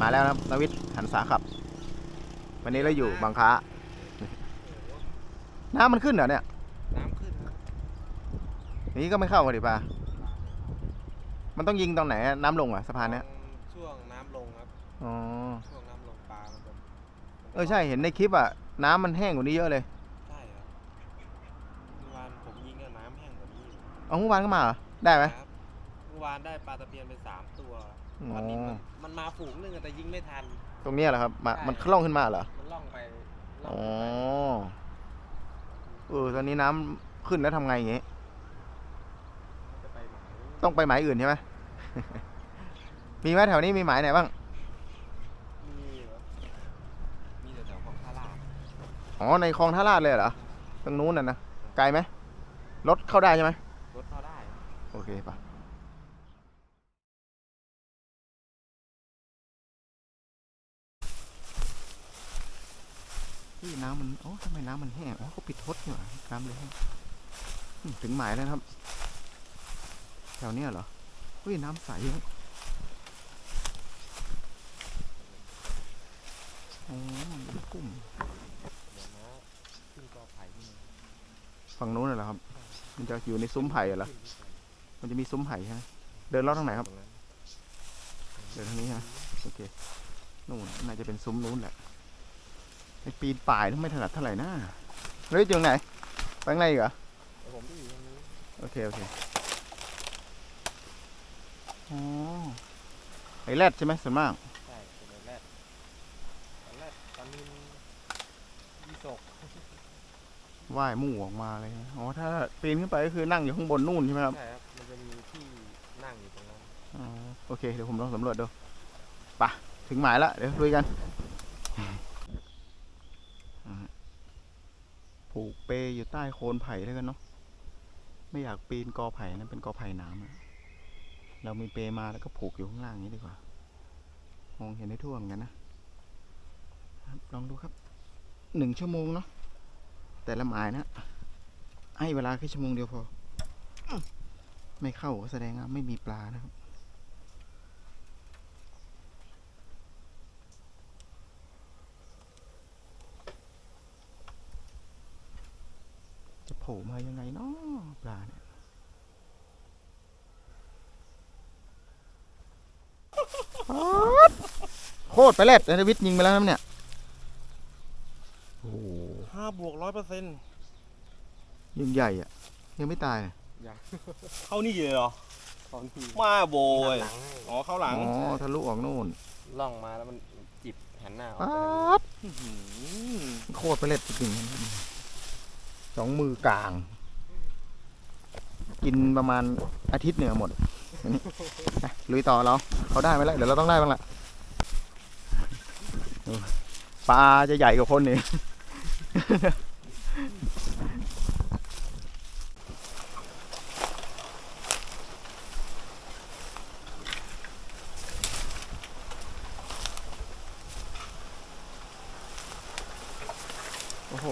มาแล้วนะครับนวิทย์หันษาขับ วันนี้เราอยู่บางค้า น้ำมันขึ้นเหรอเนี่ย น้ำขึ้นครับอย่างนี้ก็ไม่เข้ากันดิปลามันต้องยิงตรงไหนอะน้ำลงเหรอะสะพานเนี้ยช่วงน้ำลงครับ อ๋อ ช่วงน้ำลงปลามันจะเออใช่เห็นในคลิปอะ น้ำมันแห้งกว่านี้เยอะเลยใช่ครับเมื่อวานผมยิงอะน้ำแห้งกว่านี้เอาเมื่อวานก็มาเหรอ ได้ไหมครับเมื่อวานได้ปลาตะเพียนไปสามตัว อ๋อวันนี้มันมันมาฝูงหนึงอะแต่ยิงไม่ทัน ตรงเนี้ยเหรอครับมาใช่ มันคล่องขึ้นมาเหรอมันล่องไปล่องอ๋อไปเออตอนนี้น้ำขึ้นแล้วทำไงอย่างงี้จะไปหมายต้องไปหมายอื่นใช่ไหม มีไหมแถวนี้มีหมายไหนบ้างมีเหรอมีแต่แถวของท่าลาดอ๋อในคลองท่าลาดเลยเหรอตรงนู้นน่ะนะไกลไหมรถเข้าได้ใช่ไหมรถเข้าได้ โอเคปะ ที่น้ำมันโอ้ทำไมน้ำมันแห้งอ๋อเขาปิดทดนี่หว่น้ำเลยแห้งถึงหมายแล้วครับ แถวเนี้ยเหรอเฮ้ยน้ำใสครับอ๋อน้ำกุ้มฝั่งนู้นเหรอครับ มันจะอยู่ในซุ้มไผ่เหรอมันจะมีซุ้มไผ่ใช่ไหมเดินลอดทางไหนครับ เดินทางนี้ฮะโอเคนู่นน่าจะเป็นซุ้มนู้นแหละ ปีนป่ายทำไมถนัดเท่าไหร่นะเฮ้ยอยู่ตรงไหนไปข้างในอีกเหรอเดี๋ยวผมจะอยู่ตรงนี้โอเค โอเคอ๋อไอ้แรดใช่ไหมส่วนมากใช่เป็นแรกแรกตอนนี้ยี่สกว่ายมู่ออกมาเลยนะอ๋อถ้าปีนขึ้นไปก็คือนั่งอยู่ข้างบนนู่นใช่ไหมครับใช่ครับมันจะมีที่นั่งอยู่ตรงนั้นอ๋อโอเค เดี๋ยวผมลองสำรวจดูไปะถึงหมายแล้วเดี๋ยวลุยกันอ่า ผูกเปอยู่ใต้โคนไผ่แล้วกันเนาะไม่อยากปีนกอไผ่นะเป็นกอไผ่หน้ำเรามีเปมาแล้วก็ผูกอยู่ข้างล่างอย่างนี้ดีกว่ามองเห็นได้ทั่วเหมือนกันนะลองดูครับหนึ่งชั่วโมงเนาะแต่ละหมายนะให้เวลาแค่ชั่วโมงเดียวพอ ไม่เข้าแสดงว่าไม่มีปลานะครับ โผล่มายังไงเนาะปลาเนี่ยโคตรไปเล็ดนวิทย์ยิงไปแล้วนะเนี่ยโอ้โหห้าบวกร้อยเปอร์เซ็นต์ยิงใหญ่อะยังไม่ตายอะเข้านี่เลยเหรอ ตอนที่มาโบยหลังให้อ๋อเข้าหลังอ๋อทะลุออกนู่นล่องมาแล้วมันจิบหันหน้าออกป๊ไปทางนี้าบอื้อหือ โคตรไปเล็ดจริงๆ สองมือกลาง กินประมาณอาทิตย์เหนือหมดลุยต่อเราเขาได้ไหมล่ะเดี๋ยวเราต้องได้บ้างละปลาจะใหญ่กว่าคนนี่ โอ้โห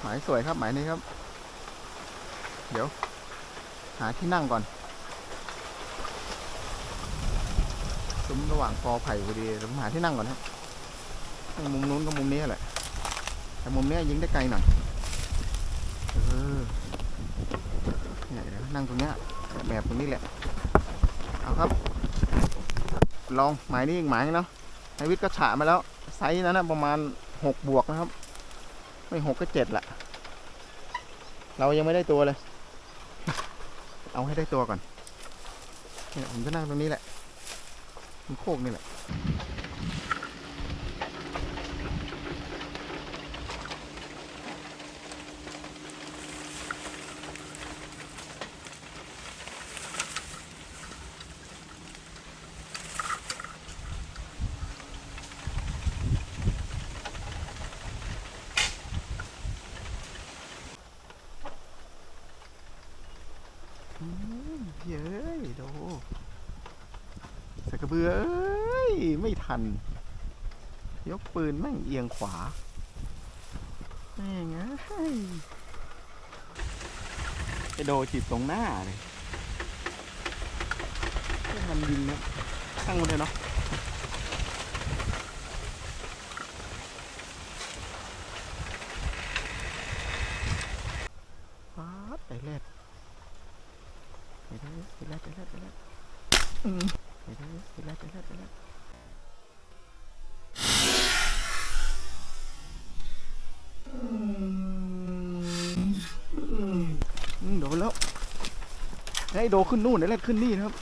หมายสวย ครับหมายนี้ครับ เดี๋ยว หาที่นั่งก่อนซุ้มระหว่างกอไผ่พอดีเดี๋ยวผมหาที่นั่งก่อนครับนั่งมุมนู้นกับมุมนี้แหละแต่มุมนี้ยิงได้ไกลหน่อยเออเนี่ยเดี๋ยวนั่งตรงเนี้ยแบบตรงนี้แหละเอาครับ ลองหมายนี้อีกหมายนึงเนาะนายวิทย์ก็ฉะมาแล้วไซส์นั้นนะประมาณหกบวกนะครับ ไม่หกก็เจ็ดแหละ เรายังไม่ได้ตัวเลย เอาให้ได้ตัวก่อนเนี่ยผมจะนั่งตรงนี้แหละมันโคกนี่แหละ อืมเย้ยโดสกกระเบือเอ้ย ไม่ทัน ยกปืนแม่งเอียงขวาแม่งเอ้ยจะโดนจีบตรงหน้าเลยไมทันยิงนะตั้งมันเลยเนาะป๊าไปแรดไปแรดไปแรดไปแรดไปแรดอืม ไปแรดไปแรดไปแรดไปแรดอืมโดนแล้วให้โดขึ้นนู่นไอ้แรดขึ้นนี่นะครับ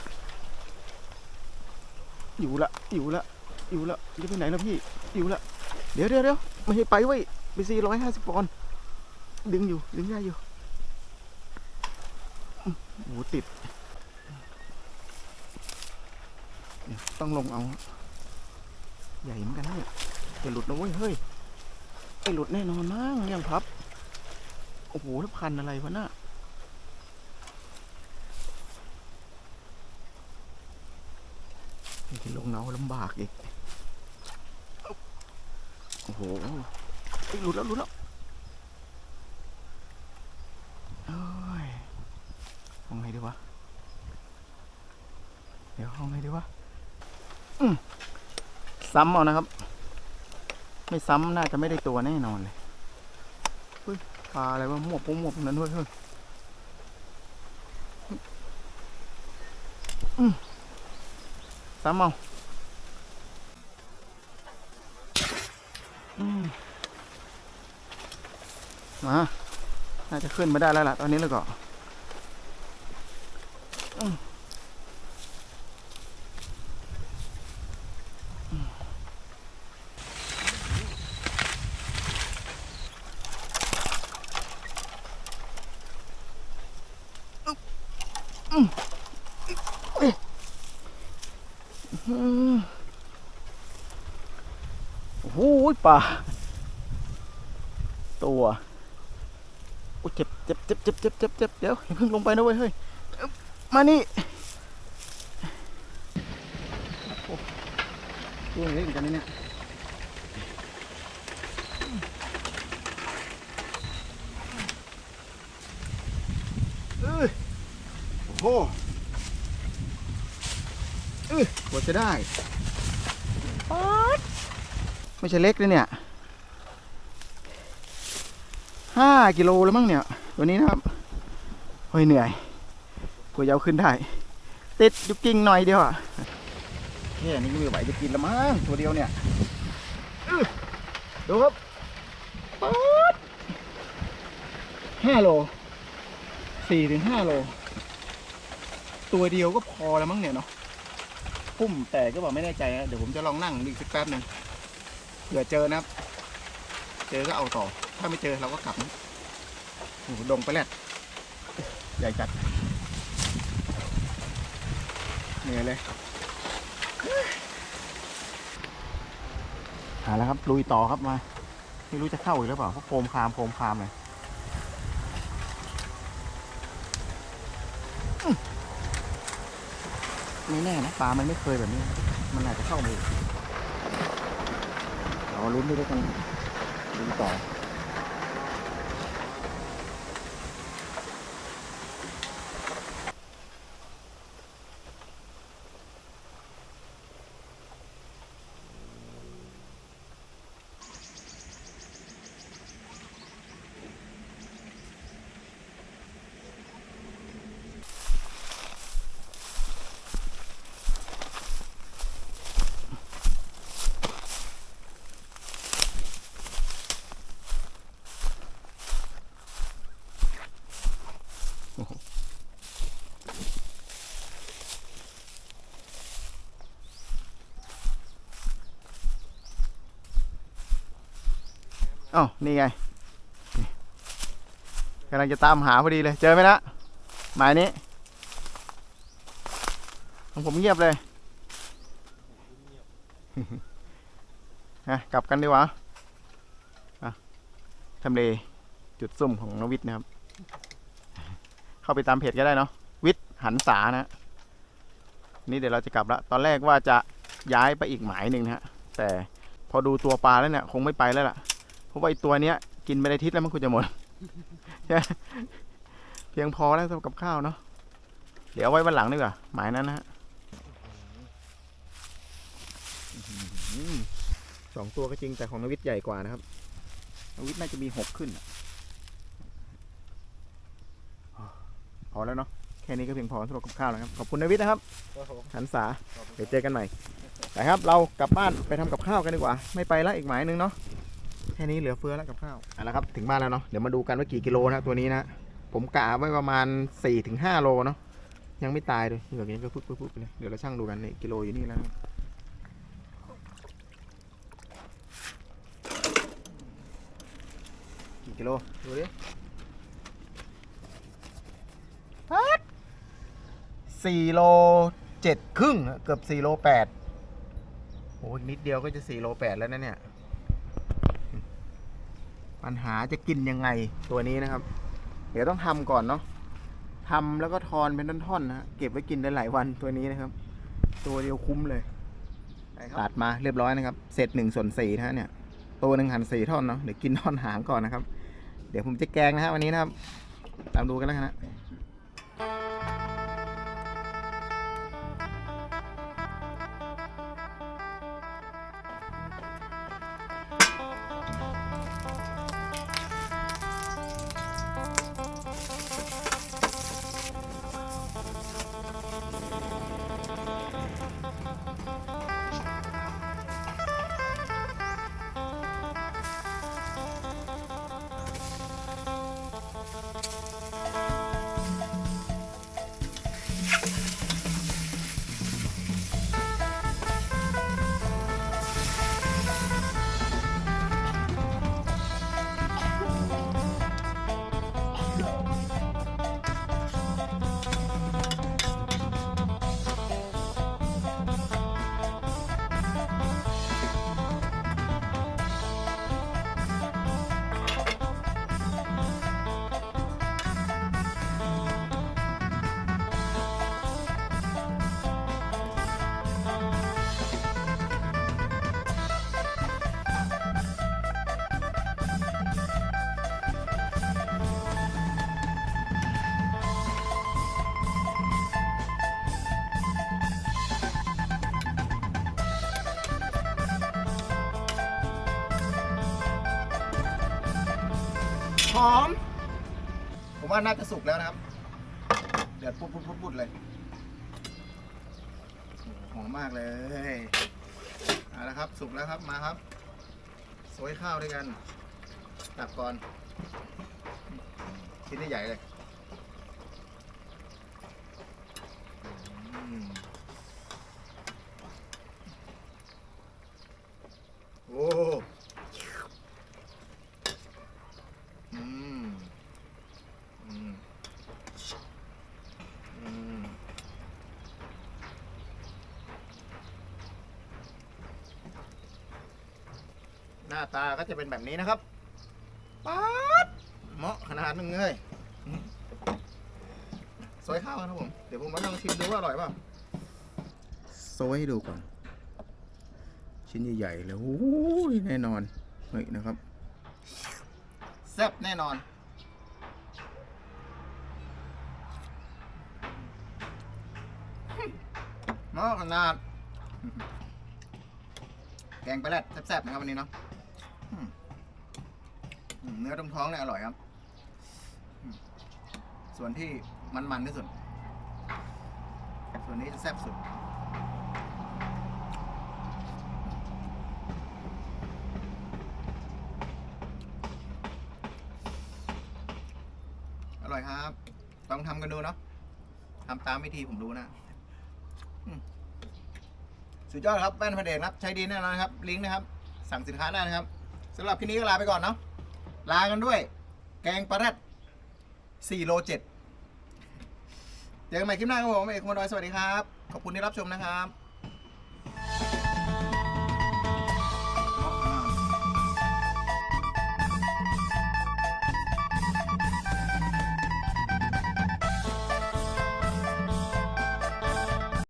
อยู่ละอยู่ละอยู่ละจะไปไหนแล้วพี่อยู่ละเดี๋ยวเดี๋ยวเดี๋ยวไม่ให้ไปไว้ไปสี่ร้อยห้าสิบปอนด์ดึงอยู่ ดึงได้อยู่อื้ติดเนี่ย ต้องลงเอา ใหญ่เหมือนกันนะเนี่ยจะหลุดนะเว้ยเฮ้ยไอหลุดแน่นอนมั้งยังพับ โอ้โหแล้วพันอะไรวะน่ะที่ลงเนาลำบากอีก โอ้โหเอ้ยหลุดแล้วหลุดแล้วเอ้ยห้องไหนดีวะ เดี๋ยวห้องไหนดีวะอืม ซ้ำเอานะครับ ไม่ซ้ำน่าจะไม่ได้ตัวแน่นอนเลยปลาอะไรวะหมวกปุ๊บหมวกนั้นด้วยเฮ้ยซ้ำเอาอมมา น่าจะขึ้นมาได้แล้วล่ะ ตอนนี้แล้วก็อืมอืมอืมเอ้ยอืม โอ้โหป่าตัวโอ้เจ็บเจ็บเจ็บเจ็บเจ็บเจ็บเจ็บเดี๋ยวอย่าเพิ่งลงไปนะเว้ยเฮ้ยมานี่โอ้ตัวเล็กเหมือนกันเนี่ยเอ้ย โอ้โหเอ้ยกว่าจะได้ป๊าดไม่ใช่เล็กเลยเนี่ยห้ากิโลแล้วมั้งเนี่ยตัวนี้นะครับเฮ้ยเหนื่อยกว่าจะเอาขึ้นได้ติดอยู่กิ่งหน่อยเดียวอะแค่นี้ก็ไม่ไหวจะกินละมั้งตัวเดียวเนี่ยอื้อดูครับป๊าดห้าโลสี่ถึงห้าโล ตัวเดียวก็พอแล้วมั้งเนี่ยเนาะพุ่มแต่ก็บอกไม่แน่ใจนะเดี๋ยวผมจะลองนั่งดูอีกสักแป๊บหนึ่งเผื่อเจอนะครับ เจอก็เอาต่อ ถ้าไม่เจอเราก็กลับนะโอ้โหดงไปแลดใหญ่จัดเหนื่อยเลยหาแล้วครับลุยต่อครับมา ไม่รู้จะเข้าอีกหรือเปล่าเพราะโคมคามโคมคามเลยอื้อ ไม่แน่นะปลามันไม่เคยแบบนี้ มันอาจจะเข้ามาอีกเราลุ้นไปด้วยกันลุ้นต่อ อ้าวนี่ไงกำลังจะตามหาพอดีเลย เจอไหมนะหมายนี้ของผมเงียบเลยฮะกลับกันดีกว่าอะทำเลจุดซุ่มของนวิทย์นะครับ เข้าไปตามเพจก็ได้เนาะวิทย์หันษานะ นี่เดี๋ยวเราจะกลับละตอนแรกว่าจะย้ายไปอีกหมายหนึ่งนะฮะแต่พอดูตัวปลาแล้วเนี่ย คงไม่ไปแล้วล่ะ เพราะว่าไอตัวเนี้ย กินไปในทิศแล้วมันควรจะหมดใช่ไหมเพียงพอแล้วสำหรับกับข้าวเนาะเดี๋ยวเอาไว้วันหลังดีกว่าหมายนั้นนะฮะอืมสองตัวก็จริงแต่ของนวิทย์ใหญ่กว่านะครับนวิทย์น่าจะมีหกขึ้นอะพอแล้วเนาะแค่นี้ก็เพียงพอสำหรับกับข้าวแล้วครับขอบคุณนวิทย์นะครับครับผมหันษาขอบคุณเดี๋ยวเจอกันใหม่ไปครับ เรากลับบ้านไปทำกับข้าวกันดีกว่า ไม่ไปแล้วอีกหมายนึงเนาะ แค่นี้เหลือเฟือแล้วกับข้าวเอาละครับถึงบ้านแล้วเนาะเดี๋ยวมาดูกันว่ากี่กิโลนะตัวนี้นะผมกะไว้ประมาณ4-5ถึงโลเนาะยังไม่ตายเลยเหลืออย่างนี้ก็ปุ๊บปุ๊บปุ๊บไปเลยเดี๋ยวเราช่างดูกันนี่กิโลอยู่นี่แล้วนะกี่กิโลดูดิฮัดสี่โลเจ็ดครึ่งอะเกือบสี่โลแปดโอ้ยนิดเดียวก็จะสี่โลแปดแล้วนะเนี่ย ปัญหาจะกินยังไงตัวนี้นะครับ เดี๋ยวต้องทำก่อนเนาะทำแล้วก็ทอนเป็นท่อนๆนะเก็บไว้กินได้หลายวันตัวนี้นะครับ ตัวเดียวคุ้มเลยตัดมาเรียบร้อยนะครับ เสร็จหนึ่งส่วนสี่นะฮะเนี่ย ตัวหนึ่งหั่นสี่ท่อนเนาะเดี๋ยวกินท่อนหางก่อนนะครับ เดี๋ยวผมจะแกงนะฮะวันนี้นะครับ ตามดูกันแล้วกันนะ อม ผมว่าน่าจะสุกแล้วนะครับ เดือดปุดปุดปุดปุดเลยหอมมากเลยเอาละครับ สุกแล้วครับมาครับโซยข้าวด้วยกันตักก่อนชิ้นใหญ่เลยโอ้ม อืม อืม หน้า ตาก็จะเป็นแบบนี้นะครับป๊าดเหมาะขนาดหนึงเลยอืมซอยข้าวนะครับผม เดี๋ยวผมมาลองชิมดูว่าอร่อยเปล่าซอยให้ดูก่อน ชิ้นใหญ่ๆเลยโอ้ยแน่นอน เฮ้ยนะครับ แซ่บแน่นอนหม้อขนาด แกงปลาแรดแซ่บๆนะครับวันนี้เนาะอืมอืม เนื้อตรงท้องเนี่ยอร่อยครับ ส่วนที่มันๆที่สุด ส่วนนี้จะแซ่บสุดอร่อยครับ ต้องทำกันดูเนาะทำตามวิธีผมรู้นะสุดยอดครับแป้นพระเดชครับ ใช้ดีแน่นอนครับ ลิงก์นะครับ สั่งสินค้าได้นะครับ สำหรับคลิปนี้ก็ลาไปก่อนเนาะลากันด้วย แกงปลาแรด4โล7เจอกันใหม่คลิปหน้าครับผมเอกมนดอยสวัสดีครับ ขอบคุณที่รับชมนะครับ